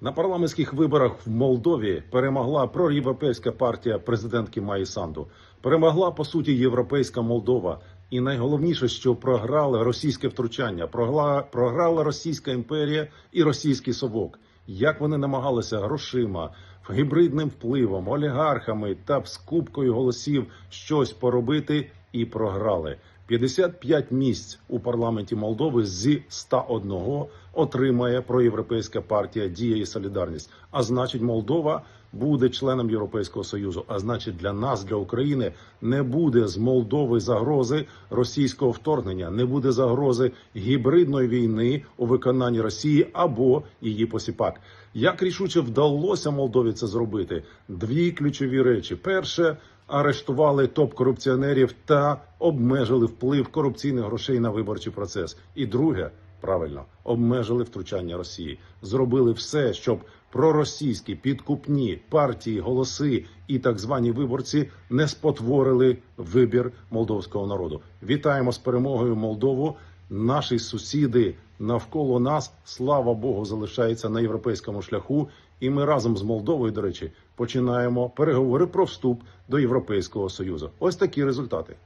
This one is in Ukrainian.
На парламентських виборах в Молдові перемогла проєвропейська партія президентки Маї Санду. Перемогла по суті європейська Молдова. І найголовніше, що програли російське втручання, програла Російська імперія і російський совок. Як вони намагалися грошима, гібридним впливом, олігархами та скупкою голосів щось поробити і програли. 55 місць у парламенті Молдови зі 101 отримає проєвропейська партія Дія і Солідарність. А значить, Молдова буде членом Європейського союзу. А значить, для нас, для України, не буде з Молдови загрози російського вторгнення, не буде загрози гібридної війни у виконанні Росії або її посіпак. Як рішуче вдалося Молдові це зробити? Дві ключові речі: перше арештували топ-корупціонерів та обмежили вплив корупційних грошей на виборчий процес. І друге, правильно, обмежили втручання Росії, зробили все, щоб проросійські підкупні партії, голоси і так звані виборці не спотворили вибір молдовського народу. Вітаємо з перемогою Молдову. Наші сусіди навколо нас, слава Богу, залишаються на європейському шляху. І ми разом з Молдовою, до речі, починаємо переговори про вступ до Європейського союзу. Ось такі результати.